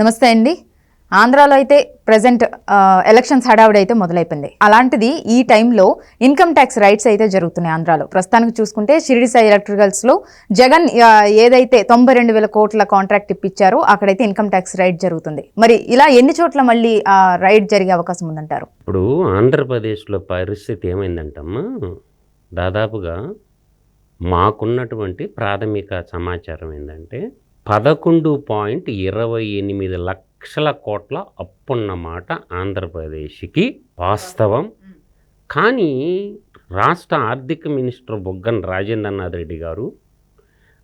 నమస్తే అండి. ఆంధ్రాలో అయితే ప్రజెంట్ ఎలక్షన్స్ హడావుడి అయితే మొదలైపోయింది. అలాంటిది ఈ టైంలో ఇన్కమ్ ట్యాక్స్ రైట్స్ అయితే జరుగుతున్నాయి ఆంధ్రాలో. ప్రస్తుతానికి చూసుకుంటే షిరిడి సాయి ఎలక్ట్రికల్స్లో జగన్ ఏదైతే తొంభై రెండు వేల కోట్ల కాంట్రాక్ట్ ఇప్పించారో అక్కడైతే ఇన్కమ్ ట్యాక్స్ రైట్ జరుగుతుంది. మరి ఇలా ఎన్ని చోట్ల మళ్ళీ ఆ రైట్ జరిగే అవకాశం ఉందంటారు? ఇప్పుడు ఆంధ్రప్రదేశ్లో పరిస్థితి ఏమైందంటమ్మా? దాదాపుగా మాకున్నటువంటి ప్రాథమిక సమాచారం ఏంటంటే పదకొండు పాయింట్ ఇరవై ఎనిమిది లక్షల కోట్ల అప్పున్నమాట ఆంధ్రప్రదేశ్కి వాస్తవం. కానీ రాష్ట్ర ఆర్థిక మినిస్టర్ బొగ్గన రాజేంద్రనాథ్ రెడ్డి గారు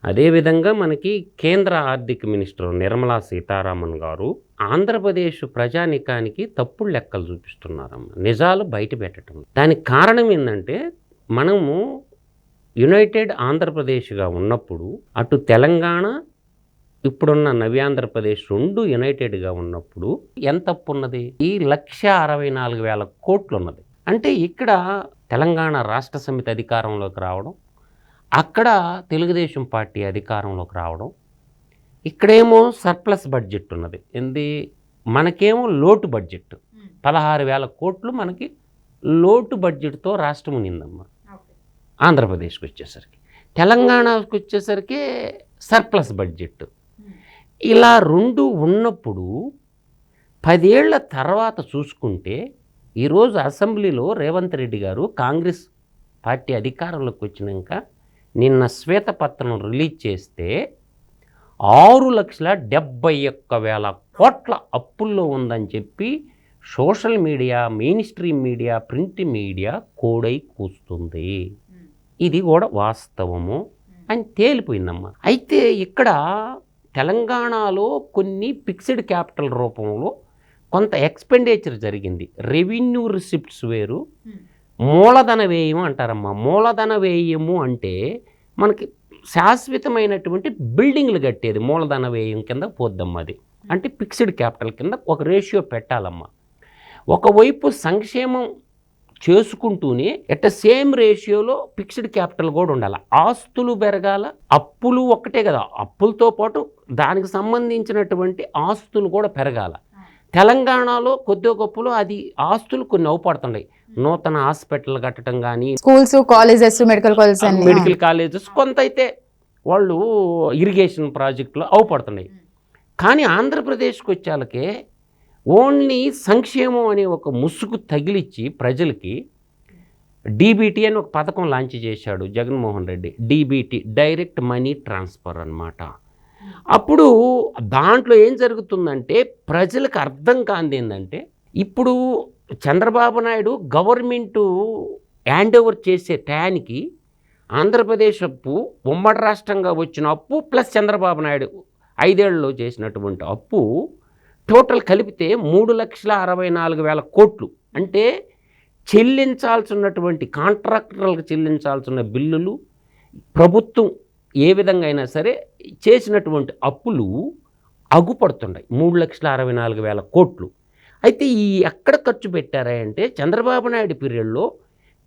అదేవిధంగా మనకి కేంద్ర ఆర్థిక మినిస్టర్ నిర్మలా సీతారామన్ గారు ఆంధ్రప్రదేశ్ ప్రజానికానికి తప్పుడు లెక్కలు చూపిస్తున్నారమ్మ. నిజాలు బయట పెట్టడం దానికి కారణం ఏంటంటే మనము యునైటెడ్ ఆంధ్రప్రదేశ్గా ఉన్నప్పుడు అటు తెలంగాణ ఇప్పుడున్న నవ్యాంధ్రప్రదేశ్ రెండు యునైటెడ్గా ఉన్నప్పుడు ఎంత అప్పు ఉన్నది ఈ లక్ష అరవై నాలుగు వేల కోట్లు ఉన్నది అంటే ఇక్కడ తెలంగాణ రాష్ట్ర సమితి అధికారంలోకి రావడం అక్కడ తెలుగుదేశం పార్టీ అధికారంలోకి రావడం ఇక్కడేమో సర్ప్లస్ బడ్జెట్ ఉన్నది ఏంది? మనకేమో లోటు బడ్జెట్ పదహారు వేల కోట్లు మనకి లోటు బడ్జెట్తో రాష్ట్రం ఉన్నిందమ్మా ఆంధ్రప్రదేశ్కి వచ్చేసరికి తెలంగాణకు వచ్చేసరికి సర్ప్లస్ బడ్జెట్ ఇలా రెండు ఉన్నప్పుడు పదేళ్ళ తర్వాత చూసుకుంటే ఈరోజు అసెంబ్లీలో రేవంత్ రెడ్డి గారు కాంగ్రెస్ పార్టీ అధికారంలోకి వచ్చినాక నిన్న శ్వేతపత్రం రిలీజ్ చేస్తే ఆరు లక్షల డెబ్బై ఒక్క వేల కోట్ల అప్పుల్లో ఉందని చెప్పి social media mainstream media print media కోడై కూస్తుంది. ఇది కూడా వాస్తవము అని తేలిపోయిందమ్మా. అయితే ఇక్కడ తెలంగాణలో కొన్ని ఫిక్స్డ్ క్యాపిటల్ రూపంలో కొంత ఎక్స్పెండిచర్ జరిగింది. రెవెన్యూ రిసిప్ట్స్ వేరు. మూలధన వ్యయం అంటారమ్మా. మూలధన వ్యయము అంటే మనకి శాశ్వతమైనటువంటి బిల్డింగ్లు కట్టేది. మూలధన వ్యయం కింద పోద్దమ్మా అది. అంటే ఫిక్స్డ్ క్యాపిటల్ కింద ఒక రేషియో పెట్టాలమ్మా. ఒకవైపు సంక్షేమం చేసుకుంటూనే ఎట్ ద సేమ్ రేషియోలో ఫిక్స్డ్ క్యాపిటల్ కూడా ఉండాలి. ఆస్తులు పెరగాల అప్పులు ఒక్కటే కదా. అప్పులతో పాటు దానికి సంబంధించినటువంటి ఆస్తులు కూడా పెరగాల. తెలంగాణలో కొద్ది గొప్పలో అది ఆస్తులు కొన్ని అవపడుతున్నాయి. నూతన హాస్పిటల్ కట్టడం కానీ schools colleges medical colleges medical colleges కొంత అయితే వాళ్ళు ఇరిగేషన్ ప్రాజెక్టులు అవపడుతున్నాయి. కానీ ఆంధ్రప్రదేశ్కి వచ్చాలకే ఓన్లీ సంక్షేమం అనే ఒక ముసుగు తగిలిచ్చి ప్రజలకి డీబీటీ అని ఒక పథకం లాంచ్ చేశాడు Jaganmohan Reddy. DBT direct money transfer అన్నమాట. అప్పుడు దాంట్లో ఏం జరుగుతుందంటే ప్రజలకు అర్థం కాంది ఏంటంటే ఇప్పుడు Chandrababu Naidu government hand over చేసే టయానికి ఆంధ్రప్రదేశ్ అప్పు ఉమ్మడి రాష్ట్రంగా వచ్చిన అప్పు ప్లస్ చంద్రబాబు నాయుడు ఐదేళ్ళలో చేసినటువంటి అప్పు టోటల్ కలిపితే మూడు లక్షల అరవై నాలుగు వేల కోట్లు. అంటే చెల్లించాల్సినటువంటి కాంట్రాక్టర్లకు చెల్లించాల్సిన బిల్లులు ప్రభుత్వం ఏ విధంగా అయినా సరే చేసినటువంటి అప్పులు అగుపడుతున్నాయి మూడు లక్షల అరవై నాలుగు వేల కోట్లు. అయితే ఈ ఎక్కడ ఖర్చు పెట్టారా అంటే చంద్రబాబు నాయుడు పీరియడ్లో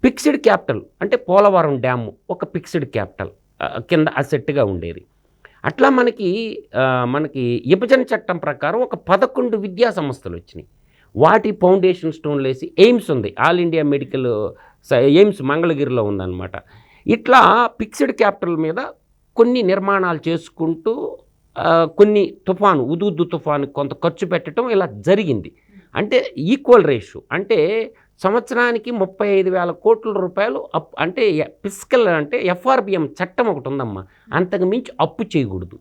ఫిక్స్డ్ క్యాపిటల్ అంటే పోలవరం డ్యాము ఒక ఫిక్స్డ్ క్యాపిటల్ కింద అసెట్గా ఉండేది. అట్లా మనకి మనకి విభజన చట్టం ప్రకారం ఒక పదకొండు విద్యా సంస్థలు వచ్చినాయి. వాటి ఫౌండేషన్ స్టోన్లు వేసి ఎయిమ్స్ ఉంది. ఆల్ ఇండియా మెడికల్ స- ఎయిమ్స్ మంగళగిరిలో ఉందన్నమాట. ఇట్లా ఫిక్స్డ్ క్యాపిటల్ మీద కొన్ని నిర్మాణాలు చేసుకుంటూ కొన్ని తుఫాను ఉదుద్దు తుఫాను కొంత ఖర్చు పెట్టడం ఇలా జరిగింది. అంటే ఈక్వల్ రేషియో. అంటే సంవత్సరానికి ముప్పై ఐదు వేల కోట్ల రూపాయలు అప్ అంటే ఫిజికల్ అంటే ఎఫ్ఆర్బిఎం చట్టం ఒకటి ఉందమ్మా. అంతకు మించి అప్పు చేయకూడదు.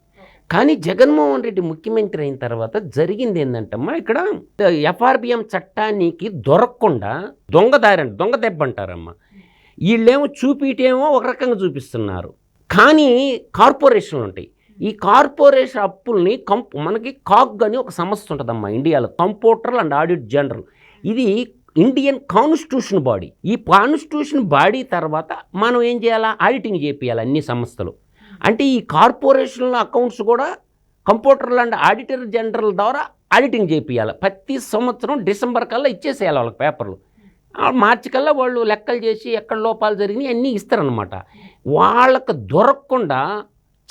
కానీ జగన్మోహన్ రెడ్డి ముఖ్యమంత్రి అయిన తర్వాత జరిగింది ఏంటంటమ్మా ఇక్కడ ఎఫ్ఆర్బిఎం చట్టానికి దొరకకుండా దొంగదారి అంట దొంగ దెబ్బ అంటారమ్మా. వీళ్ళేమో చూపిటేమో ఒక రకంగా చూపిస్తున్నారు. కానీ కార్పొరేషన్లు ఉంటాయి. ఈ కార్పొరేషన్ అప్పుల్ని కంప్ మనకి కాగ్ అని ఒక సంస్థ ఉంటుందమ్మా ఇండియాలో కంప్యూటర్ అండ్ ఆడిట్ జనరల్ ఇది ఇండియన్ కాన్స్టిట్యూషన్ బాడీ. ఈ కాన్స్టిట్యూషన్ బాడీ తర్వాత మనం ఏం చేయాలా? ఆడిటింగ్ చేపియాలి అన్ని సంస్థలు. అంటే ఈ కార్పొరేషన్ల అకౌంట్స్ కూడా కంప్యూటర్ అండ్ ఆడిటర్ జనరల్ ద్వారా ఆడిటింగ్ చేపియాలి. ప్రతి సంవత్సరం డిసెంబర్ కల్లా ఇచ్చేసేయాలి వాళ్ళకి పేపర్లు. మార్చి కల్లా వాళ్ళు లెక్కలు చేసి ఎక్కడ లోపాలు జరిగినాయి అన్నీ ఇస్తారనమాట వాళ్ళకు దొరకకుండా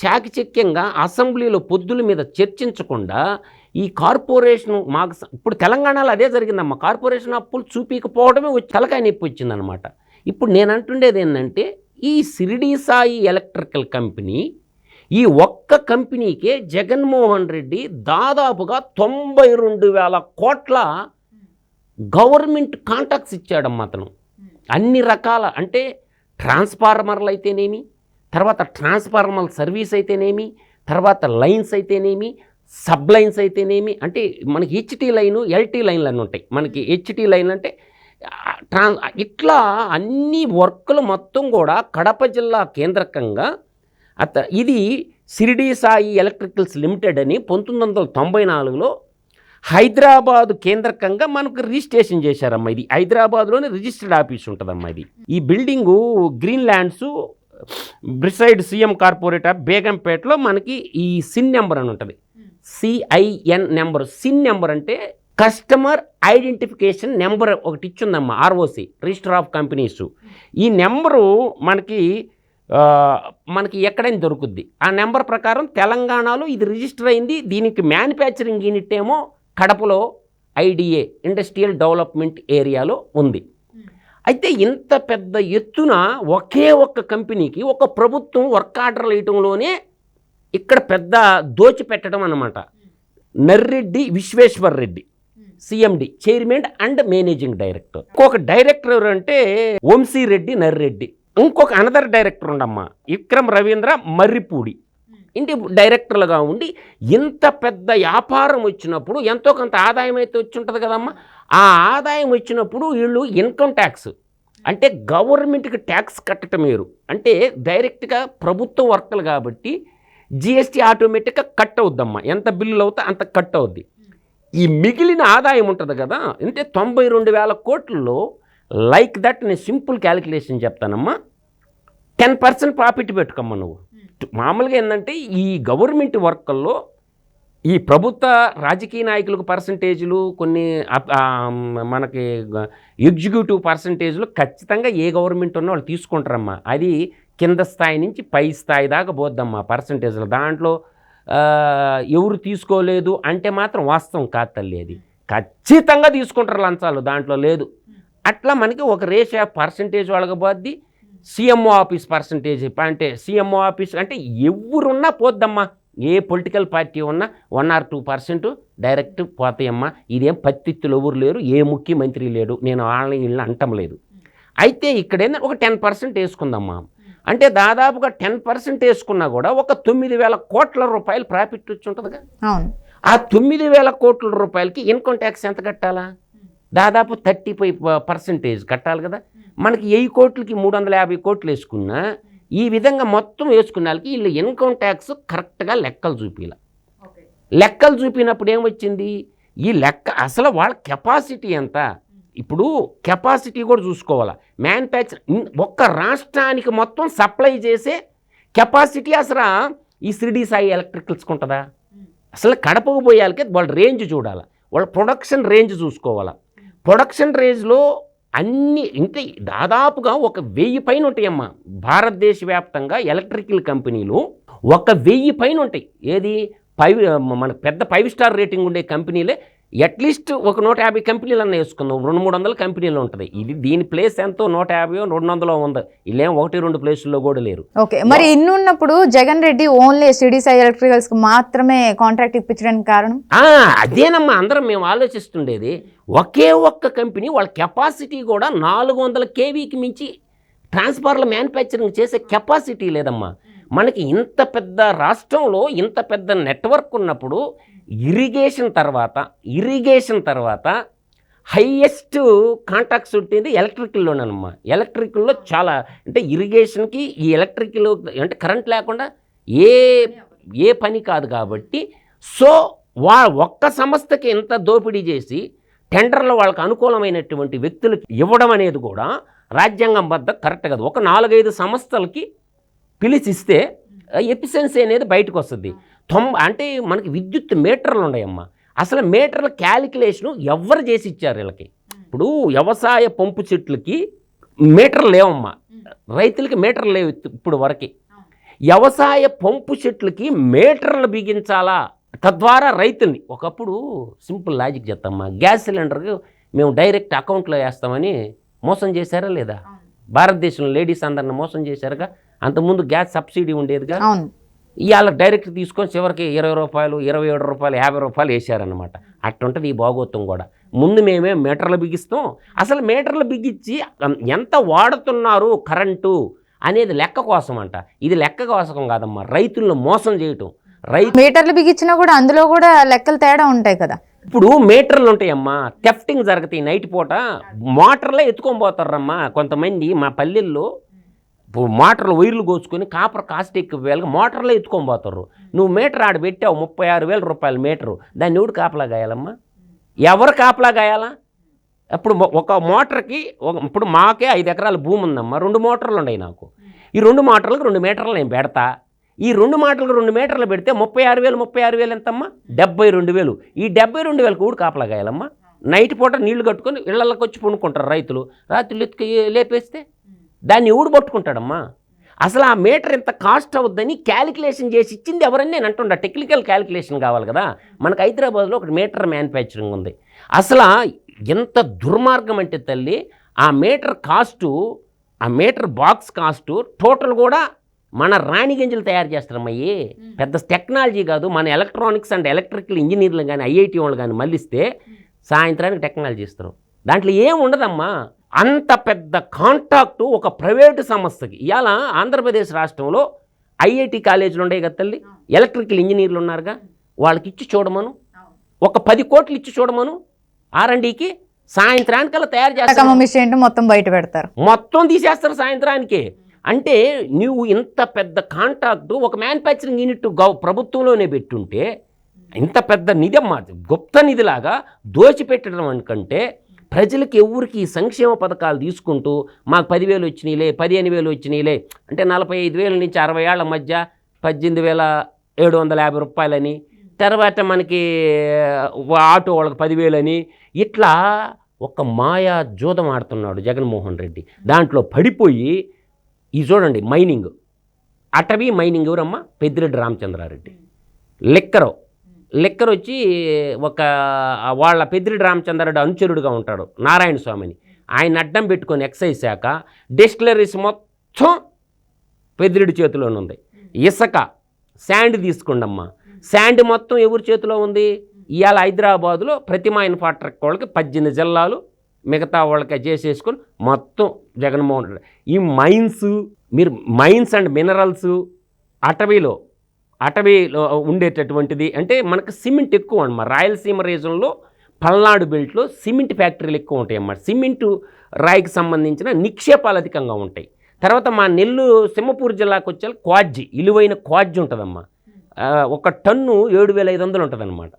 చాకచక్యంగా అసెంబ్లీలో పొద్దుల మీద చర్చించకుండా ఈ కార్పొరేషన్ మాకు స- ఇప్పుడు తెలంగాణలో అదే జరిగిందమ్మా. కార్పొరేషన్ అప్పులు చూపించకపోవడమే తలకాయ నొప్పి వచ్చిందనమాట ఇప్పుడు నేను అంటుండేది ఏంటంటే ఈ సిరిడి సాయి ఎలక్ట్రికల్ కంపెనీ ఈ ఒక్క కంపెనీకే జగన్మోహన్ రెడ్డి దాదాపుగా తొంభై రెండు వేల కోట్ల గవర్నమెంట్ కాంటాక్ట్స్ ఇచ్చాడమ్మా అతను. అన్ని రకాల అంటే ట్రాన్స్ఫార్మర్లు అయితేనేమి తర్వాత ట్రాన్స్ఫార్మర్ సర్వీస్ అయితేనేమి తర్వాత లైన్స్ అయితేనేమి సబ్ లైన్స్ అయితేనేమి అంటే మనకి హెచ్టీ లైను ఎల్టీ లైన్లు అని ఉంటాయి. మనకి హెచ్టీ లైన్ అంటే ట్రాన్ ఇట్లా అన్ని వర్కులు మొత్తం కూడా కడప జిల్లా కేంద్రకంగా అత ఇది సిరిడి సాయి ఎలక్ట్రికల్స్ లిమిటెడ్ అని పంతొమ్మిది వందల తొంభై నాలుగులో హైదరాబాదు కేంద్రకంగా మనకు రిజిస్ట్రేషన్ చేశారమ్మా ఇది. హైదరాబాద్లోనే రిజిస్టర్డ్ ఆఫీస్ ఉంటుందమ్మా ఇది. ఈ building green lands బ్రిసైడ్ CM corporate of బేగంపేటలో మనకి ఈ సిన్ నెంబర్ అని ఉంటుంది. CIN number. సిన్ నెంబర్ అంటే కస్టమర్ ఐడెంటిఫికేషన్ నెంబర్ ఒకటి ఇచ్చిందమ్మా ఆర్ఓసి రిజిస్టర్ ఆఫ్ కంపెనీస్. ఈ నెంబరు మనకి మనకి ఎక్కడైనా దొరుకుద్ది. ఆ నెంబర్ ప్రకారం తెలంగాణలో ఇది రిజిస్టర్ అయింది దీనికి మ్యానుఫ్యాక్చరింగ్ యూనిట్ ఏమో కడపలో ఐడిఏ ఇండస్ట్రియల్ డెవలప్మెంట్ ఏరియాలో ఉంది. అయితే ఇంత పెద్ద ఎత్తున ఒకే ఒక్క కంపెనీకి ఒక ప్రభుత్వం వర్క్ ఆర్డర్లు వేయటంలోనే ఇక్కడ పెద్ద దోచిపెట్టడం అన్నమాట. Narreddy Vishweshwar Reddy CMD chairman and managing director. ఇంకొక డైరెక్టర్ ఎవరు అంటే వంశీ రెడ్డి నర్రెడ్డి. ఇంకొక అనదర్ డైరెక్టర్ ఉండమ్మా విక్రమ్ రవీంద్ర మర్రిపూడి. ఇంటి డైరెక్టర్లుగా ఉండి ఇంత పెద్ద వ్యాపారం వచ్చినప్పుడు ఎంతో కొంత ఆదాయం అయితే వచ్చి ఉంటుంది కదమ్మా. ఆ ఆదాయం వచ్చినప్పుడు వీళ్ళు ఇన్కమ్ ట్యాక్స్ అంటే గవర్నమెంట్కి ట్యాక్స్ కట్టడం వేరు. అంటే డైరెక్ట్గా ప్రభుత్వ వర్కలు కాబట్టి జిఎస్టీ ఆటోమేటిక్గా కట్ అవుద్దమ్మా. ఎంత బిల్లులు అవుతా అంత కట్ అవుద్ది. ఈ మిగిలిన ఆదాయం ఉంటుంది కదా అంటే తొంభై రెండు వేల కోట్లలో లైక్ దట్ నేను సింపుల్ క్యాలిక్యులేషన్ చెప్తానమ్మా. టెన్ పర్సెంట్ ప్రాఫిట్ పెట్టుకోమ్మా నువ్వు. మామూలుగా ఏంటంటే ఈ గవర్నమెంట్ వర్కల్లో ఈ ప్రభుత్వ రాజకీయ నాయకులకు పర్సంటేజ్లు కొన్ని మనకి ఎగ్జిక్యూటివ్ పర్సంటేజ్లు ఖచ్చితంగా ఏ గవర్నమెంట్ ఉన్నా వాళ్ళు తీసుకుంటారమ్మా. అది కింద స్థాయి నుంచి పై స్థాయి దాకా పోద్దమ్మా పర్సంటేజ్లు. దాంట్లో ఎవరు తీసుకోలేదు అంటే మాత్రం వాస్తవం కాదు తల్లి అది. ఖచ్చితంగా తీసుకుంటారు లంచాలు దాంట్లో లేదు. అట్లా మనకి ఒక రేషియో పర్సంటేజ్ వాళ్ళకి పోద్ది. సీఎంఓ ఆఫీస్ పర్సంటేజ్ అంటే సీఎంఓ ఆఫీస్ అంటే ఎవరున్నా పోద్దమ్మా. ఏ పొలిటికల్ పార్టీ ఉన్నా one or two percent direct పోతాయమ్మా. ఇదేం పత్తిత్తులు ఎవరు లేరు ఏ ముఖ్యమంత్రి లేడు. నేను వాళ్ళని వీళ్ళని అంటం లేదు. అయితే ఇక్కడ ఏంటంటే ఒక టెన్ పర్సెంట్ వేసుకుందమ్మా. అంటే దాదాపుగా టెన్ పర్సెంట్ వేసుకున్నా కూడా ఒక తొమ్మిది వేల కోట్ల రూపాయలు ప్రాఫిట్ వచ్చి ఉంటుందిగా. అవును. ఆ తొమ్మిది వేల కోట్ల రూపాయలకి ఇన్కమ్ ట్యాక్స్ ఎంత కట్టాలా? దాదాపు థర్టీ ఫైవ్ పర్సెంటేజ్ కట్టాలి కదా. మనకి వెయ్యి కోట్లకి మూడు వందల యాభై కోట్లు వేసుకున్నా ఈ విధంగా మొత్తం వేసుకున్న వాళ్ళకి వీళ్ళు ఇన్కమ్ ట్యాక్స్ కరెక్ట్గా లెక్కలు చూపిల. లెక్కలు చూపినప్పుడు ఏమొచ్చింది? ఈ లెక్క అసలు వాళ్ళ కెపాసిటీ ఎంత? ఇప్పుడు కెపాసిటీ కూడా చూసుకోవాలి. మ్యానుఫ్యాక్చర్ ఒక్క రాష్ట్రానికి మొత్తం సప్లై చేసే కెపాసిటీ అసలు ఈ శ్రీడి సాయి ఎలక్ట్రికల్స్కి ఉంటుందా? అసలు కడపకు పోయాలకే వాళ్ళ రేంజ్ చూడాలి. వాళ్ళ ప్రొడక్షన్ రేంజ్ చూసుకోవాలి. ప్రొడక్షన్ రేంజ్లో అన్ని ఇంత దాదాపుగా ఒక వెయ్యి పైన ఉంటాయమ్మా. భారతదేశ వ్యాప్తంగా ఎలక్ట్రికల్ కంపెనీలు ఒక వెయ్యి పైన ఉంటాయి. ఏది? ఫైవ్ మన పెద్ద ఫైవ్ స్టార్ రేటింగ్ ఉండే కంపెనీలే అట్లీస్ట్ ఒక నూట యాభై కంపెనీలు అన్న వేసుకుందాం. రెండు మూడు వందల కంపెనీలు ఉంటుంది. ఇది దీని ప్లేస్ ఎంతో? నూట యాభై రెండు వందలు ఉంది. వీళ్ళేం ఒకటి రెండు ప్లేసుల్లో కూడా లేరు. ఓకే. మరి ఇన్ని ఉన్నప్పుడు జగన్ రెడ్డి ఓన్లీ సిడి సాయి ఎలక్ట్రికల్స్ మాత్రమే కాంట్రాక్ట్ ఇప్పించడానికి కారణం? అదేనమ్మా. అందరం మేము ఆలోచిస్తుండేది. ఒకే ఒక్క కంపెనీ వాళ్ళ కెపాసిటీ కూడా నాలుగు వందల కేవీకి మించి ట్రాన్స్ఫార్ల మ్యానుఫ్యాక్చరింగ్ చేసే కెపాసిటీ లేదమ్మా. మనకి ఇంత పెద్ద రాష్ట్రంలో ఇంత పెద్ద నెట్వర్క్ ఉన్నప్పుడు ఇరిగేషన్ తర్వాత ఇరిగేషన్ తర్వాత హైయెస్ట్ కాంటాక్ట్స్ ఉంటుంది ఎలక్ట్రికల్లోనమ్మా ఎలక్ట్రికల్లో చాలా అంటే ఇరిగేషన్కి ఈ ఎలక్ట్రికల్ అంటే కరెంట్ లేకుండా ఏ ఏ పని కాదు కాబట్టి సో వా ఒక్క సంస్థకి ఎంత దోపిడీ చేసి టెండర్లో వాళ్ళకి అనుకూలమైనటువంటి వ్యక్తులకి ఇవ్వడం అనేది కూడా రాజ్యాంగం వద్ద కరెక్ట్ కాదు. ఒక నాలుగైదు సంస్థలకి పిలిచిస్తే ఎఫిషియన్సీ అనేది బయటకు వస్తుంది. తొం అంటే మనకి విద్యుత్ మీటర్లు ఉన్నాయమ్మా. అసలు మీటర్ల క్యాలిక్యులేషను ఎవరు చేసి ఇచ్చారు వీళ్ళకి ఇప్పుడు వ్యవసాయ పంపు చెట్లకి మీటర్లు లేవమ్మా. రైతులకి మీటర్లు లేవు ఇప్పుడు వరకు. వ్యవసాయ పంపు చెట్లకి మీటర్లు బిగించాలా? తద్వారా రైతుల్ని ఒకప్పుడు సింపుల్ లాజిక్ చెప్తామ్మా గ్యాస్ సిలిండర్కి మేము డైరెక్ట్ అకౌంట్లో వేస్తామని మోసం చేశారా లేదా? భారతదేశంలో లేడీస్ అందరిని మోసం చేశారుగా? అంతకుముందు గ్యాస్ సబ్సిడీ ఉండేదిగా? ఇవాళ డైరెక్ట్ తీసుకొని చివరికి ఇరవై రూపాయలు ఇరవై ఏడు రూపాయలు యాభై రూపాయలు వేసారనమాట అట్టుంటుంది ఈ భాగోత్వం కూడా. ముందు మేమే మీటర్లు బిగిస్తాం. అసలు మీటర్లు బిగించి ఎంత వాడుతున్నారు కరెంటు అనేది లెక్క కోసం అంట ఇది లెక్క కోసం కాదమ్మా. రైతులను మోసం చేయటం. రైతు మీటర్లు బిగించినా కూడా అందులో కూడా లెక్కలు తేడా ఉంటాయి కదా. ఇప్పుడు మీటర్లు ఉంటాయమ్మా. థెఫ్టింగ్ జరుగుతాయి నైట్ పూట. మోటార్లే ఎత్తుకొని పోతారమ్మా కొంతమంది మా పల్లెల్లో. మోటార్లు వైర్లు కోసుకొని కాపర్ కాస్ట్ ఎక్కువ వేలకి మోటార్లే ఎత్తుకొని పోతారు నువ్వు మీటర్ ఆడ పెట్టావు ముప్పై ఆరు వేల రూపాయల మీటరు. దాన్ని ఎవడు కాపలా గాయాలమ్మా? ఎవరు కాపలా గాయాలా? అప్పుడు ఒక మోటార్కి ఒక ఇప్పుడు మాకే ఐదు ఎకరాల భూమి ఉందమ్మా. రెండు మోటార్లు ఉన్నాయి నాకు. ఈ రెండు మోటార్లకు రెండు మీటర్లు నేను పెడతా. ఈ రెండు మాటలకు రెండు మీటర్లు పెడితే ముప్పై ఆరు వేలు ముప్పై ఆరు వేలు ఎంతమ్మా? డెబ్బై రెండు వేలు. ఈ డెబ్బై రెండు వేలకు ఊడు కాపలాగాయాలమ్మా నైట్ పూట నీళ్ళు కట్టుకొని ఇళ్ళకి వచ్చి పండుకుంటారు రైతులు. రాత్రి ఎత్తుకు లేపేస్తే దాన్ని ఊడు పట్టుకుంటాడమ్మా? అసలు ఆ మీటర్ ఎంత కాస్ట్ అవుద్దని క్యాలిక్యులేషన్ చేసి ఇచ్చింది ఎవరని నేను అంటుండా. టెక్నికల్ క్యాలిక్యులేషన్ కావాలి కదా. మనకు హైదరాబాద్లో ఒక మీటర్ మ్యానుఫ్యాక్చరింగ్ ఉంది. అసలు ఎంత దుర్మార్గం అంటే తల్లి ఆ మీటర్ కాస్టు ఆ మీటర్ బాక్స్ కాస్టు టోటల్ కూడా మన రాణి గింజలు తయారు చేస్తారమ్మయ్యి పెద్ద టెక్నాలజీ కాదు. మన ఎలక్ట్రానిక్స్ అండ్ ఎలక్ట్రికల్ ఇంజనీర్లు కానీ ఐఐటి వాళ్ళు కానీ మళ్ళిస్తే సాయంత్రానికి టెక్నాలజీ ఇస్తారు. దాంట్లో ఏం ఉండదమ్మా? అంత పెద్ద కాంటాక్టు ఒక ప్రైవేటు సంస్థకి. ఇవాళ ఆంధ్రప్రదేశ్ రాష్ట్రంలో ఐఐటి కాలేజీలు ఉన్నాయి కదా తల్లి. ఎలక్ట్రికల్ ఇంజనీర్లు ఉన్నారుగా. వాళ్ళకి ఇచ్చి చూడమను. ఒక పది కోట్లు ఇచ్చి చూడమను. ఆర్ఎండికి సాయంత్రానికల్లా తయారు చేస్తారు. మొత్తం బయట పెడతారు. మొత్తం తీసేస్తారు సాయంత్రానికి. అంటే నువ్వు ఇంత పెద్ద కాంట్రాక్టు ఒక మ్యానుఫ్యాక్చరింగ్ యూనిట్ గవ ప్రభుత్వంలోనే పెట్టుంటే ఇంత పెద్ద నిధి అమ్మా గుప్త నిధిలాగా దోచిపెట్టడం అనుకంటే ప్రజలకు ఎవరికి ఈ సంక్షేమ పథకాలు తీసుకుంటూ మాకు పదివేలు వచ్చినాయిలే పదిహేను వేలు వచ్చినాయిలే అంటే నలభై ఐదు వేల నుంచి అరవై ఏళ్ళ మధ్య పద్దెనిమిది వేల ఏడు వందల యాభై రూపాయలని తర్వాత మనకి ఆటో వాళ్ళకి పదివేలని ఇట్లా ఒక మాయా జూదం ఆడుతున్నాడు జగన్మోహన్ రెడ్డి. దాంట్లో పడిపోయి ఈ చూడండి మైనింగ్. అటవీ మైనింగ్ ఎవరమ్మా? పెద్దిరెడ్డి రామచంద్రారెడ్డి. లెక్కరో. లెక్కర్ వచ్చి ఒక వాళ్ళ పెద్దిరెడ్డి రామచంద్రరెడ్డి అనుచరుడుగా ఉంటాడు నారాయణ స్వామిని. ఆయన అడ్డం పెట్టుకొని ఎక్సైజ్ శాఖ డిస్టిలరీస్ మొత్తం పెద్దిరెడ్డి చేతిలోనే ఉంది. ఇసుక శాండ్ తీసుకోండమ్మా. శాండ్ మొత్తం ఎవరి చేతిలో ఉంది? ఇవాళ హైదరాబాదులో ప్రతిమా ఇన్ఫాట్రక్ వాళ్ళకి పద్దెనిమిది జిల్లాలు మిగతా వాళ్ళకి చేసేసుకొని మొత్తం జగన్మోహన్ రెడ్డి. ఈ మైన్స్ మీరు మైన్స్ అండ్ మినరల్స్ అటవీలో అటవీలో ఉండేటటువంటిది. అంటే మనకు సిమెంట్ ఎక్కువ అన్నమాట. రాయలసీమ రీజన్లో పల్నాడు బెల్ట్లో సిమెంట్ ఫ్యాక్టరీలు ఎక్కువ ఉంటాయి అన్నమాట. సిమెంటు రాయికి సంబంధించిన నిక్షేపాలు అధికంగా ఉంటాయి. తర్వాత మా నెల్లు సింహపూర్ జిల్లాకు వచ్చే క్వాడ్జి. ఇలువైన క్వాడ్జి ఉంటుందమ్మా. ఒక టన్ను ఏడు వేల ఐదు వందలు ఉంటుందన్నమాట.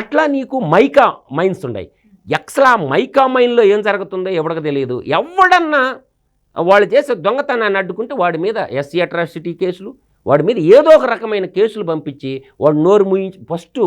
అట్లా నీకు మైకా మైన్స్ ఉన్నాయి ఎక్స్లా మైకా మైన్లో ఏం జరుగుతుందో ఎవరికి తెలియదు. ఎవడన్నా వాళ్ళు చేసే దొంగతనాన్ని అడ్డుకుంటే వాడి మీద ఎస్సీ అట్రాసిటీ కేసులు వాడి మీద ఏదో ఒక రకమైన కేసులు పంపించి వాడు నోరు ముయించి ఫస్ట్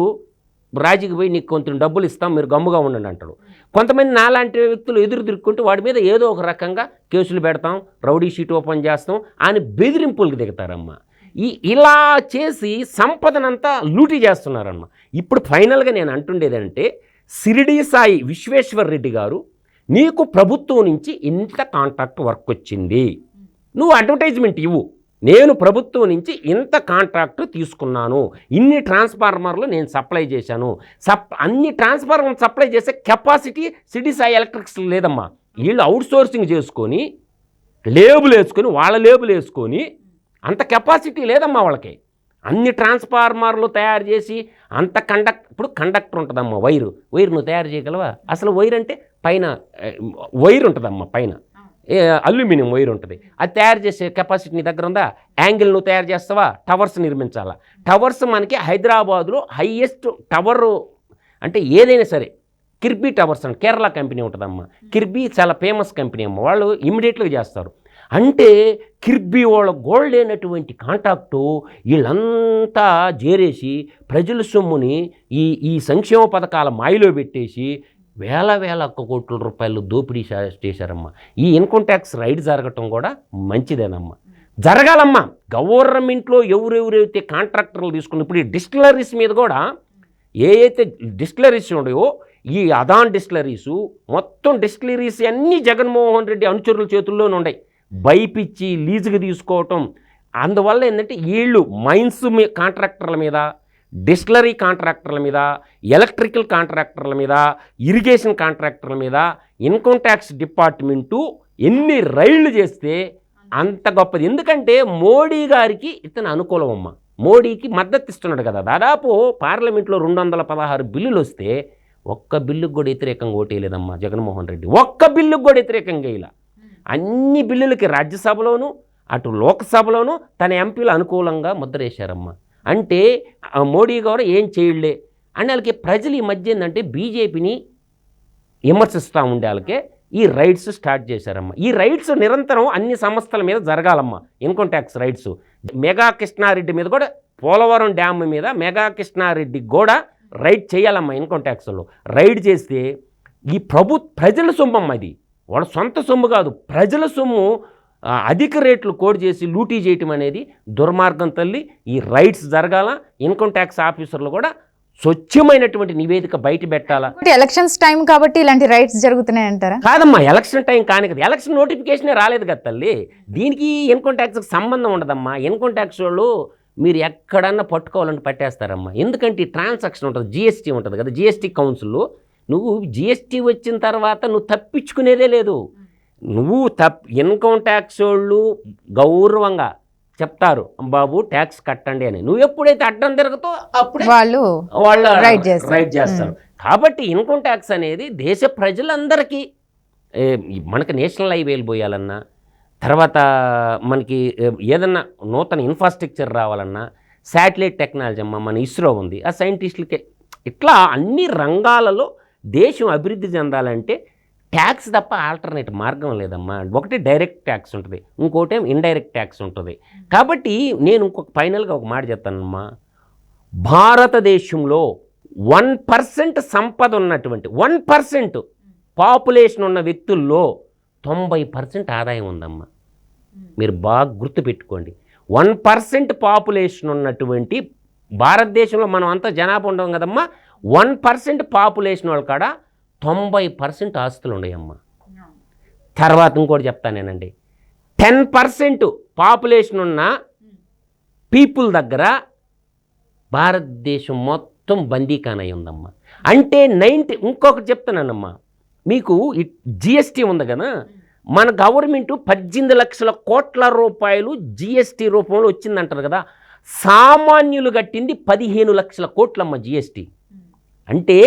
రాజీకి పోయి నీకు కొంచెం డబ్బులు ఇస్తాం మీరు గమ్ముగా ఉండండి అంటాడు. కొంతమంది నాలాంటి వ్యక్తులు ఎదురు తిరుక్కుంటే వాడి మీద ఏదో ఒక రకంగా కేసులు పెడతాం రౌడీ షీట్ ఓపెన్ చేస్తాం అని బెదిరింపులకు దిగుతారమ్మా. ఈ ఇలా చేసి సంపదనంతా లూటీ చేస్తున్నారమ్మా. ఇప్పుడు ఫైనల్గా నేను అంటుండేదంటే సిరిడి సాయి విశ్వేశ్వర్ రెడ్డి గారు నీకు ప్రభుత్వం నుంచి ఇంత కాంట్రాక్ట్ వర్క్ వచ్చింది. నువ్వు అడ్వర్టైజ్మెంట్ ఇవ్వు. నేను ప్రభుత్వం నుంచి ఇంత కాంట్రాక్టు తీసుకున్నాను. ఇన్ని ట్రాన్స్ఫార్మర్లు నేను సప్లై చేశాను. సప్ అన్ని ట్రాన్స్ఫార్మర్లు సప్లై చేసే కెపాసిటీ సిటీ సాయి ఎలక్ట్రిక్స్ లేదమ్మా. వీళ్ళు అవుట్ సోర్సింగ్ చేసుకొని లేబుల్ వేసుకొని వాళ్ళ లేబుల్ వేసుకొని అంత కెపాసిటీ లేదమ్మా వాళ్ళకి. అన్ని ట్రాన్స్ఫార్మర్లు తయారు చేసి అంత కండక్ట్ ఇప్పుడు కండక్టర్ ఉంటుందమ్మా వైరు వైర్ నువ్వు తయారు చేయగలవా? అసలు వైర్ అంటే పైన వైర్ ఉంటుందమ్మా పైన. అల్యూమినియం వైర్ ఉంటుంది. అది తయారు చేసే కెపాసిటీ నీ దగ్గర ఉందా? యాంగిల్ నువ్వు తయారు చేస్తావా? టవర్స్ నిర్మించాలా? టవర్స్ మనకి హైదరాబాద్లో హైయెస్ట్ టవర్ అంటే ఏదైనా సరే Kirby towers and Kerala company ఉంటుందమ్మా. కిర్బీ చాలా ఫేమస్ కంపెనీ అమ్మ. వాళ్ళు ఇమ్మీడియట్గా చేస్తారు. అంటే కిర్బీ వాళ్ళ గోల్డ్ అయినటువంటి కాంటాక్టు వీళ్ళంతా చేరేసి ప్రజల సొమ్ముని ఈ ఈ సంక్షేమ పథకాల మాయలో పెట్టేసి వేల వేల ఒక్క కోట్ల రూపాయలు దోపిడీ చేశారమ్మా. ఈ ఇన్కమ్ ట్యాక్స్ రైడ్ జరగటం కూడా మంచిదేనమ్మా. జరగాలమ్మా. గవర్నమెంట్లో ఎవరెవరైతే కాంట్రాక్టర్లు తీసుకున్న ఇప్పుడు ఈ డిస్టిలరీస్ మీద కూడా ఏ అయితే డిస్టిలరీస్ ఉన్నాయో ఈ అదాన్ డిస్టిలరీసు మొత్తం డిస్టిలరీస్ అన్నీ జగన్మోహన్ రెడ్డి అనుచరుల చేతుల్లోనే ఉన్నాయి. బైపిచ్చి లీజుకి తీసుకోవటం. అందువల్ల ఏంటంటే వీళ్ళు మైన్స్ మీ కాంట్రాక్టర్ల మీద డిస్టిలరీ కాంట్రాక్టర్ల మీద ఎలక్ట్రికల్ కాంట్రాక్టర్ల మీద ఇరిగేషన్ కాంట్రాక్టర్ల మీద ఇన్కమ్ ట్యాక్స్ డిపార్ట్మెంటు ఎన్ని రైళ్ళు చేస్తే అంత గొప్పది. ఎందుకంటే మోడీ గారికి ఇతను అనుకూలం అమ్మ. మోడీకి మద్దతు ఇస్తున్నాడు కదా. దాదాపు పార్లమెంట్లో రెండు వందల పదహారు బిల్లులు వస్తే ఒక్క బిల్లుకు కూడా వ్యతిరేకంగా ఓటేయలేదమ్మా జగన్మోహన్ రెడ్డి. ఒక్క బిల్లుకు కూడా వ్యతిరేకంగా ఇలా అన్ని బిల్లులకి రాజ్యసభలోను అటు లోక్సభలోను తన ఎంపీలు అనుకూలంగా ముద్రేశారమ్మా అంటే ఆ మోడీ గారు ఏం చేయలే అని వాళ్ళకి ప్రజలు ఈ మధ్య ఏంటంటే బీజేపీని విమర్శిస్తూ ఉండే వాళ్ళకే ఈ రైడ్స్ స్టార్ట్ చేశారమ్మా. ఈ రైడ్స్ నిరంతరం అన్ని సంస్థల మీద జరగాలమ్మా. Income tax raids Megha Krishna Reddy మీద కూడా పోలవరం డ్యామ్ మీద మెగా కృష్ణారెడ్డి కూడా రైడ్ చేయాలమ్మా ఇన్కమ్ ట్యాక్స్లో రైడ్ చేస్తే ఈ ప్రభు ప్రజల సొమ్ము అది. వాళ్ళ సొంత సొమ్ము కాదు. ప్రజల సొమ్ము అధిక రేట్లు కోడ్ చేసి లూటీ చేయటం అనేది దుర్మార్గం తల్లి. ఈ రైట్స్ జరగాల ఇన్కమ్ ట్యాక్స్ ఆఫీసర్లు కూడా స్వచ్ఛమైనటువంటి నివేదిక బయట పెట్టాలా? ఎలక్షన్స్ టైం కాబట్టి ఇలాంటి రైట్స్ జరుగుతున్నాయి అంటారా? కాదమ్మా ఎలక్షన్ టైం కాని కదా. ఎలక్షన్ నోటిఫికేషనే రాలేదు కదా తల్లి. దీనికి ఇన్కమ్ ట్యాక్స్కి సంబంధం ఉండదమ్మా. ఇన్కమ్ ట్యాక్స్ వాళ్ళు మీరు ఎక్కడన్నా పట్టుకోవాలంటే పట్టేస్తారమ్మా. ఎందుకంటే ఈ ట్రాన్సాక్షన్ ఉంటుంది జిఎస్టీ ఉంటుంది కదా. జిఎస్టీ కౌన్సిల్ నువ్వు జిఎస్టీ వచ్చిన తర్వాత నువ్వు తప్పించుకునేదే లేదు. నువ్వు తప్ ఇన్కమ్ ట్యాక్స్ వాళ్ళు గౌరవంగా చెప్తారు బాబు ట్యాక్స్ కట్టండి అని. నువ్వు ఎప్పుడైతే అడ్డం తిరుగుతావు అప్పుడే వాళ్ళు వాళ్ళ. రైట్ చేస్తారు. కాబట్టి ఇన్కమ్ ట్యాక్స్ అనేది దేశ ప్రజలందరికీ మనకి నేషనల్ హైవేలు పోయాలన్నా తర్వాత మనకి ఏదన్నా నూతన ఇన్ఫ్రాస్ట్రక్చర్ రావాలన్నా శాటిలైట్ టెక్నాలజీ అమ్మ మన ఇస్రో ఉంది. ఆ సైంటిస్టులకి ఇట్లా అన్ని రంగాలలో దేశం అభివృద్ధి చెందాలంటే ట్యాక్స్ తప్ప ఆల్టర్నేట్ మార్గం లేదమ్మా. ఒకటి డైరెక్ట్ ట్యాక్స్ ఉంటుంది ఇంకోటి ఇండైరెక్ట్ ట్యాక్స్ ఉంటుంది. కాబట్టి నేను ఇంకొక ఫైనల్గా ఒక మాట చెప్తానమ్మా. భారతదేశంలో వన్ పర్సెంట్ సంపద ఉన్నటువంటి వన్ పర్సెంట్ పాపులేషన్ ఉన్న వ్యక్తుల్లో తొంభై పర్సెంట్ ఆదాయం ఉందమ్మా. మీరు బాగా గుర్తుపెట్టుకోండి వన్ పర్సెంట్ పాపులేషన్ ఉన్నటువంటి భారతదేశంలో మనం అంతా జనాభా ఉండం కదమ్మా. వన్ పర్సెంట్ పాపులేషన్ వాళ్ళ కాడ తొంభై పర్సెంట్ ఆస్తులు ఉన్నాయమ్మా తర్వాత ఇంకోటి చెప్తానేనండి టెన్ పర్సెంట్ పాపులేషన్ ఉన్న పీపుల్ దగ్గర భారతదేశం మొత్తం బందీఖాన అయి ఉందమ్మా. అంటే నైంటీ ఇంకొకటి చెప్తానమ్మా మీకు జిఎస్టీ ఉంది కదా మన గవర్నమెంట్ పద్దెనిమిది లక్షల కోట్ల రూపాయలు జిఎస్టీ రూపంలో వచ్చిందంటారు కదా సామాన్యులు కట్టింది పదిహేను లక్షల కోట్లమ్మ జిఎస్టీ. అంటే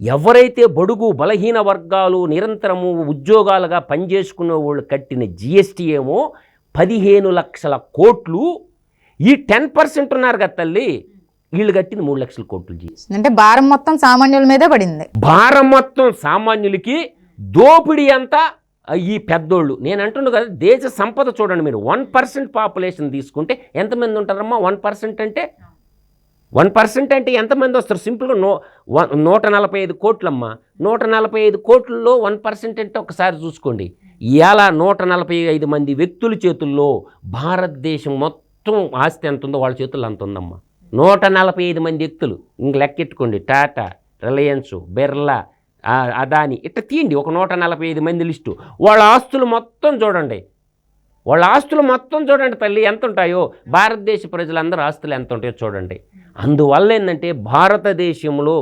ఎవరైతే బడుగు బలహీన వర్గాలు నిరంతరము ఉద్యోగాలుగా పనిచేసుకునే వాళ్ళు కట్టిన జిఎస్టీ ఏమో పదిహేను లక్షల కోట్లు. ఈ టెన్ పర్సెంట్ ఉన్నారు కదా తల్లి. వీళ్ళు కట్టింది మూడు లక్షల కోట్లు జిఎస్టీ అంటే భారం మొత్తం సామాన్యుల మీదే పడింది. భారం మొత్తం సామాన్యులకి దోపిడీ అంతా ఈ పెద్దోళ్ళు. నేను అంటున్నా కదా దేశ సంపద చూడండి మీరు. వన్ పర్సెంట్ పాపులేషన్ తీసుకుంటే ఎంతమంది ఉంటారమ్మా? వన్ పర్సెంట్ అంటే వన్ పర్సెంట్ అంటే ఎంతమంది వస్తారు? సింపుల్గా నూ నూట నలభై ఐదు కోట్లమ్మ. నూట నలభై ఐదు కోట్లలో వన్ పర్సెంట్ అంటే ఒకసారి చూసుకోండి. ఇలా నూట నలభై ఐదు మంది వ్యక్తుల చేతుల్లో భారతదేశం మొత్తం ఆస్తి ఎంత ఉందో వాళ్ళ చేతుల్లో అంత ఉందమ్మా. నూట నలభై ఐదు మంది వ్యక్తులు. ఇంక లెక్కెట్టుకోండి. టాటా రిలయన్స్ బిర్లా అదాని ఇట్లా తీయండి. ఒక నూట నలభై ఐదు మంది లిస్టు. వాళ్ళ ఆస్తులు మొత్తం చూడండి. వాళ్ళ ఆస్తులు మొత్తం చూడండి తల్లి ఎంత ఉంటాయో భారతదేశ ప్రజలందరూ ఆస్తులు ఎంత ఉంటాయో చూడండి. అందువల్ల ఏంటంటే భారతదేశంలో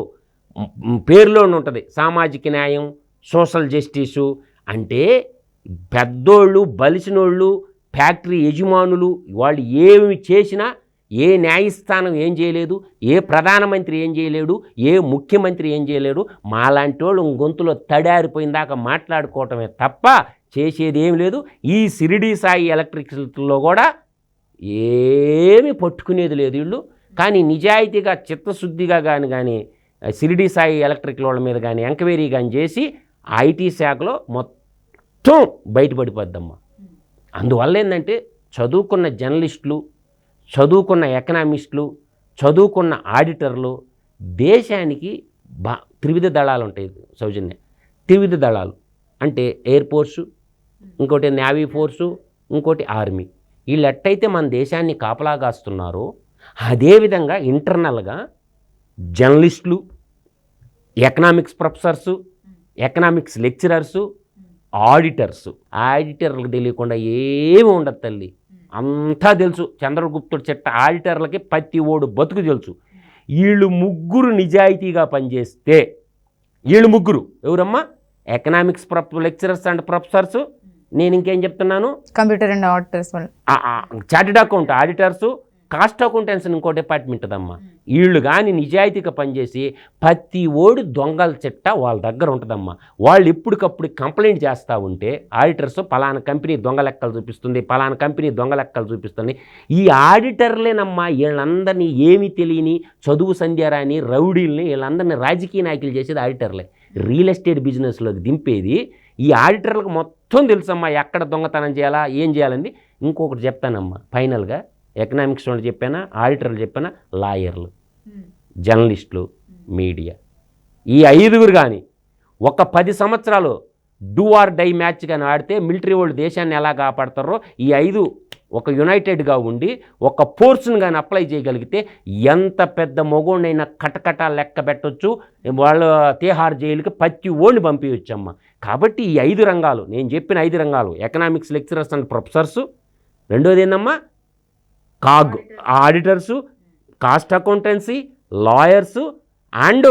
మ్, పేరులోనే ఉంటుంది. సామాజిక న్యాయం సోషల్ జస్టిసు అంటే పెద్దోళ్ళు బలిసినోళ్ళు ఫ్యాక్టరీ యజమానులు వాళ్ళు ఏమి చేసినా ఏ న్యాయస్థానం ఏం చేయలేదు ఏ ప్రధానమంత్రి ఏం చేయలేడు ఏ ముఖ్యమంత్రి ఏం చేయలేడు మాలాంటి వాళ్ళు గొంతులో తడారిపోయిందాక మాట్లాడుకోవటమే తప్ప చేసేది ఏం లేదు. ఈ సిరిడి సాయి ఎలక్ట్రిసిటీలో కూడా ఏమి పట్టుకునేది లేదు వీళ్ళు. కానీ నిజాయితీగా చిత్తశుద్ధిగా కానీ కానీ సిరిడి సాయి ఎలక్ట్రిక్ వాళ్ళ మీద కానీ ఎంక్వైరీ కానీ చేసి ఐటీ శాఖలో మొత్తం బయటపడిపోద్దమ్మా. అందువల్ల ఏంటంటే చదువుకున్న జర్నలిస్టులు చదువుకున్న ఎకనామిస్టులు చదువుకున్న ఆడిటర్లు దేశానికి బా త్రివిధ దళాలు ఉంటాయి సౌజన్య. త్రివిధ దళాలు అంటే ఎయిర్ ఫోర్సు ఇంకోటి నేవీ ఫోర్సు ఇంకోటి ఆర్మీ. వీళ్ళు ఎట్టయితే మన దేశాన్ని కాపలాగాస్తున్నారో అదేవిధంగా ఇంటర్నల్గా జర్నలిస్టులు economics professors economics lecturers auditors. ఆడిటర్లకు తెలియకుండా ఏమి ఉండదు తల్లి. అంతా తెలుసు. చంద్రగుప్తుడు చెట్ట ఆడిటర్లకి ప్రతి ఓడు బతుకు తెలుసు. వీళ్ళు ముగ్గురు నిజాయితీగా పనిచేస్తే వీళ్ళు ముగ్గురు ఎవరమ్మా? Economics prof lecturers and professors నేను ఇంకేం చెప్తున్నాను computer and auditors chartered account auditors cost accountants ఇంకో డిపార్ట్మెంట్ ఉందమ్మా వీళ్ళు కానీ నిజాయితీగా పనిచేసి ప్రతి ఓడి దొంగల చెట్ట వాళ్ళ దగ్గర ఉంటుందమ్మా. వాళ్ళు ఎప్పటికప్పుడు కంప్లైంట్ చేస్తూ ఉంటే ఆడిటర్స్ పలానా కంపెనీ దొంగ లెక్కలు చూపిస్తుంది పలానా కంపెనీ దొంగ లెక్కలు చూపిస్తుంది. ఈ ఆడిటర్లేనమ్మా వీళ్ళందరినీ ఏమీ తెలియని చదువు సంధ్యారాని రౌడీల్ని వీళ్ళందరినీ రాజకీయ నాయకులు చేసేది ఆడిటర్లే. రియల్ ఎస్టేట్ బిజినెస్లోకి దింపేది ఈ ఆడిటర్లకు మొత్తం తెలుసమ్మా ఎక్కడ దొంగతనం చేయాలా ఏం చేయాలని ఇంకొకటి చెప్తానమ్మా ఫైనల్గా ఎకనామిక్స్ వాళ్ళు చెప్పానా ఆడిటర్లు చెప్పానా లాయర్లు జర్నలిస్టులు మీడియా. ఈ ఐదుగురు కానీ ఒక పది సంవత్సరాలు డూ ఆర్ డై మ్యాచ్ కానీ ఆడితే మిలిటరీ వాళ్ళు దేశాన్ని ఎలా కాపాడతారో ఈ ఐదు ఒక యునైటెడ్గా ఉండి ఒక ఫోర్స్ని కానీ అప్లై చేయగలిగితే ఎంత పెద్ద మొగోడినైనా కటకట లెక్క పెట్టొచ్చు. వాళ్ళ తీహార్ జైలుకి పత్తి ఓడిని పంపించమ్మా కాబట్టి ఈ ఐదు రంగాలు నేను చెప్పిన ఐదు రంగాలు ఎకనామిక్స్ లెక్చరర్స్ అండ్ ప్రొఫెసర్సు. రెండోది ఏందమ్మా? CAG auditors cost accountancy lawyers and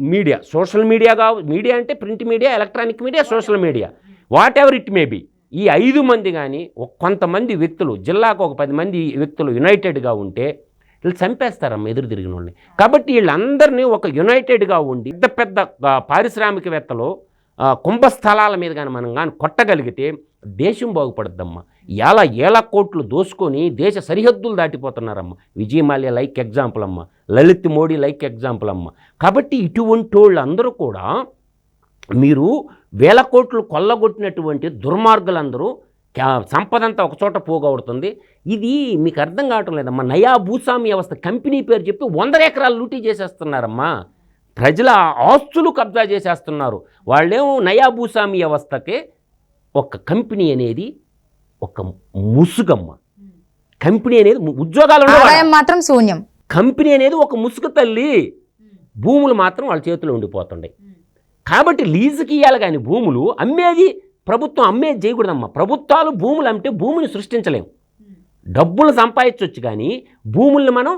media. Social media కావు మీడియా అంటే print media electronic media social media. Whatever it may be. ఈ ఐదు మంది కానీ కొంతమంది వ్యక్తులు జిల్లాకు ఒక పది మంది వ్యక్తులు యునైటెడ్గా ఉంటే వీళ్ళు చంపేస్తారమ్మ ఎదురు తిరిగిన వాళ్ళని కాబట్టి వీళ్ళందరినీ ఒక యునైటెడ్గా ఉండి పెద్ద పెద్ద పారిశ్రామికవేత్తలు కుంభ కుంభస్థలాల మీద కానీ మనం కానీ కొట్టగలిగితే దేశం బాగుపడుద్దమ్మా. ఎలా ఏల కోట్లు దోసుకొని దేశ సరిహద్దులు దాటిపోతున్నారమ్మ. విజయమాల్య లైక్ ఎగ్జాంపుల్ అమ్మ లలిత్ మోడీ లైక్ ఎగ్జాంపుల్ అమ్మ కాబట్టి ఇటువంటి వాళ్ళు అందరూ కూడా మీరు వేల కోట్లు కొల్లగొట్టినటువంటి దుర్మార్గులందరూ క్యా- సంపద అంతా ఒక చోట పోగొడుతుంది. ఇది మీకు అర్థం కావటం లేదమ్మా. నయా భూస్వామి వ్యవస్థ కంపెనీ పేరు చెప్పి వందల ఎకరాలు లూటీ చేసేస్తున్నారమ్మా. ప్రజల ఆస్తులు కబ్జా చేసేస్తున్నారు. వాళ్ళేమో నయా భూస్వామి వ్యవస్థకే ఒక కంపెనీ అనేది ఒక ముసుగమ్మ. కంపెనీ అనేది ఉద్యోగాలు మాత్రం శూన్యం. కంపెనీ అనేది ఒక ముసుగు తల్లి. భూములు మాత్రం వాళ్ళ చేతిలో ఉండిపోతుంటాయి కాబట్టి లీజుకి ఇవ్వాలి కానీ భూములు అమ్మేది ప్రభుత్వం అమ్మేది చేయకూడదమ్మా. ప్రభుత్వాలు భూములు అమ్మితే భూమిని సృష్టించలేము డబ్బులు సంపాదించవచ్చు కానీ భూముల్ని మనం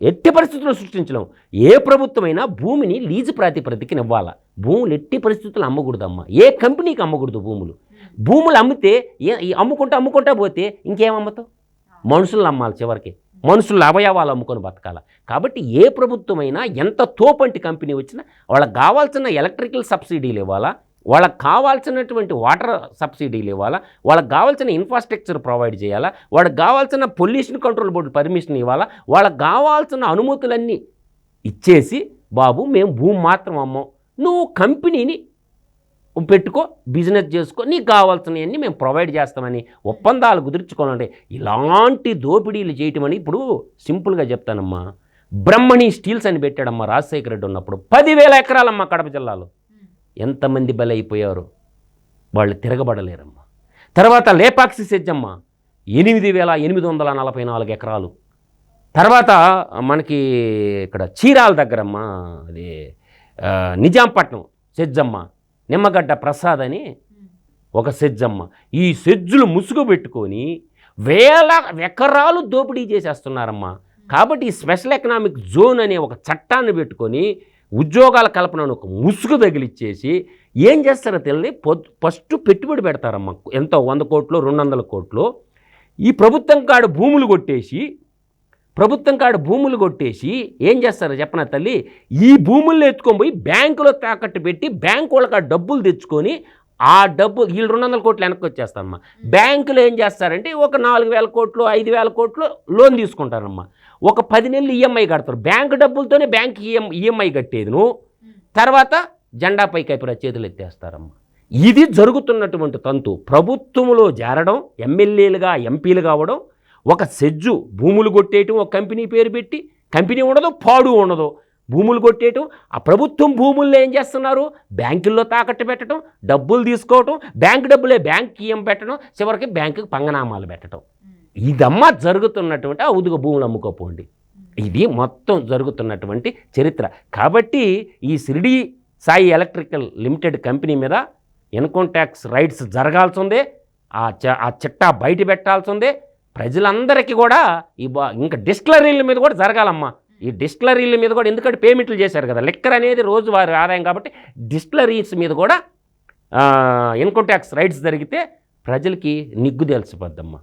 ఎట్టి పరిస్థితుల్లో సృష్టించలేము ఏ ప్రభుత్వమైనా భూమిని లీజు ప్రాతిపదికన ఇవ్వాలి భూములు ఎట్టి పరిస్థితుల్లో అమ్మకూడదమ్మా. ఏ కంపెనీకి అమ్మకూడదు భూములు. భూములు అమ్మితే ఏ ఈ అమ్ముకుంటా అమ్ముకుంటా పోతే ఇంకేం అమ్ముతావు మనుషులను అమ్మాలి చివరికి. మనుషుల అవయవాలు అమ్ముకొని బతకాల. కాబట్టి ఏ ప్రభుత్వమైనా ఎంత తోపంటి కంపెనీ వచ్చినా వాళ్ళకి కావాల్సిన ఎలక్ట్రికల్ సబ్సిడీలు ఇవ్వాలా? వాళ్ళకి కావాల్సినటువంటి వాటర్ సబ్సిడీలు ఇవ్వాలా? వాళ్ళకి కావాల్సిన ఇన్ఫ్రాస్ట్రక్చర్ ప్రొవైడ్ చేయాలా? వాళ్ళకి కావాల్సిన పొల్యూషన్ కంట్రోల్ బోర్డు పర్మిషన్ ఇవ్వాలా? వాళ్ళకి కావాల్సిన అనుమతులన్నీ ఇచ్చేసి బాబు మేము భూమి మాత్రం అమ్మం. నువ్వు కంపెనీని పెట్టుకో బిజినెస్ చేసుకో నీకు కావాల్సినవన్నీ మేము ప్రొవైడ్ చేస్తామని ఒప్పందాలు కుదుర్చుకోనండి ఇలాంటి దోపిడీలు చేయటం అని ఇప్పుడు సింపుల్గా చెప్తానమ్మా. బ్రహ్మణి స్టీల్స్ అని పెట్టాడమ్మా రాజశేఖర రెడ్డి ఉన్నప్పుడు. పదివేల ఎకరాలమ్మా కడప జిల్లాలో. ఎంతమంది బలైపోయారు? వాళ్ళు తిరగబడలేరమ్మా. తర్వాత లేపాక్షి సెజ్జమ్మ ఎనిమిది వేల ఎనిమిది వందల నలభై నాలుగు ఎకరాలు. తర్వాత మనకి ఇక్కడ చీరాల దగ్గరమ్మా అది నిజాంపట్నం సెజ్జమ్మ నిమ్మగడ్డ ప్రసాద్ అని ఒక సెజ్జమ్మ. ఈ సెజ్జులు ముసుగు పెట్టుకొని వేల ఎకరాలు దోపిడీ చేసేస్తున్నారమ్మా. కాబట్టి ఈ స్పెషల్ ఎకనామిక్ జోన్ అనే ఒక చట్టాన్ని పెట్టుకొని ఉద్యోగాల కల్పనను ఒక ముసుగు తగిలిచ్చేసి ఏం చేస్తారో తెలియదు ఫస్ట్ పెట్టుబడి పెడతారమ్మా. ఎంతో వంద కోట్లు రెండు వందల కోట్లు. ఈ ప్రభుత్వం కాడు భూములు కొట్టేసి ప్రభుత్వం కాడ భూములు కొట్టేసి ఏం చేస్తారో చెప్పనా తల్లి? ఈ భూములను ఎత్తుకొని పోయి బ్యాంకులో తాకట్టు పెట్టి బ్యాంకు వాళ్ళకి ఆ డబ్బులు తెచ్చుకొని ఆ డబ్బు వీళ్ళు రెండు వందల కోట్లు వెనక్కి వచ్చేస్తారమ్మా. బ్యాంకులు ఏం చేస్తారంటే ఒక నాలుగు వేల కోట్లు ఐదు వేల కోట్లు లోన్ తీసుకుంటారమ్మా. ఒక పది నెలలు ఈఎంఐ కడతారు. బ్యాంకు డబ్బులతోనే బ్యాంక్ ఈఎం ఈఎంఐ కట్టేది నువ్వు తర్వాత జెండా పైకి చేతులు ఎత్తేస్తారమ్మా. ఇది జరుగుతున్నటువంటి తంతు. ప్రభుత్వంలో చేరడం ఎమ్మెల్యేలుగా ఎంపీలు కావడం ఒక సెజ్జు భూములు కొట్టేయటం ఒక కంపెనీ పేరు పెట్టి కంపెనీ ఉండదు పాడు ఉండదు. భూములు కొట్టేయటం ఆ ప్రభుత్వం భూముల్లో ఏం చేస్తున్నారు? బ్యాంకుల్లో తాకట్టు పెట్టడం డబ్బులు తీసుకోవటం బ్యాంక్ డబ్బులే బ్యాంక్ ఇయ్యం పెట్టడం చివరికి బ్యాంకుకి పంగనామాలు పెట్టడం ఇదమ్మా జరుగుతున్నటువంటి ఆ ఉదుగు భూములు అమ్ముకోపోండి. ఇది మొత్తం జరుగుతున్నటువంటి చరిత్ర. కాబట్టి ఈ Shirdi Sai electrical limited company మీద ఇన్కమ్ ట్యాక్స్ రైట్స్ జరగాల్సిందే ఆ చ ఆ చిట్టా బయట పెట్టాల్సిందే ప్రజలందరికీ కూడా ఈ బా ఇంకా డిస్టిలరీల మీద కూడా జరగాలమ్మా. ఈ డిస్టిలరీల మీద కూడా ఎందుకంటే పేమెంట్లు చేశారు కదా. లెక్కర్ అనేది రోజువారి ఆదాయం కాబట్టి డిస్టిలరీస్ మీద కూడా ఇన్కమ్ ట్యాక్స్ రైట్స్ జరిగితే ప్రజలకి నిగ్గు తెలిసిపోద్దమ్మా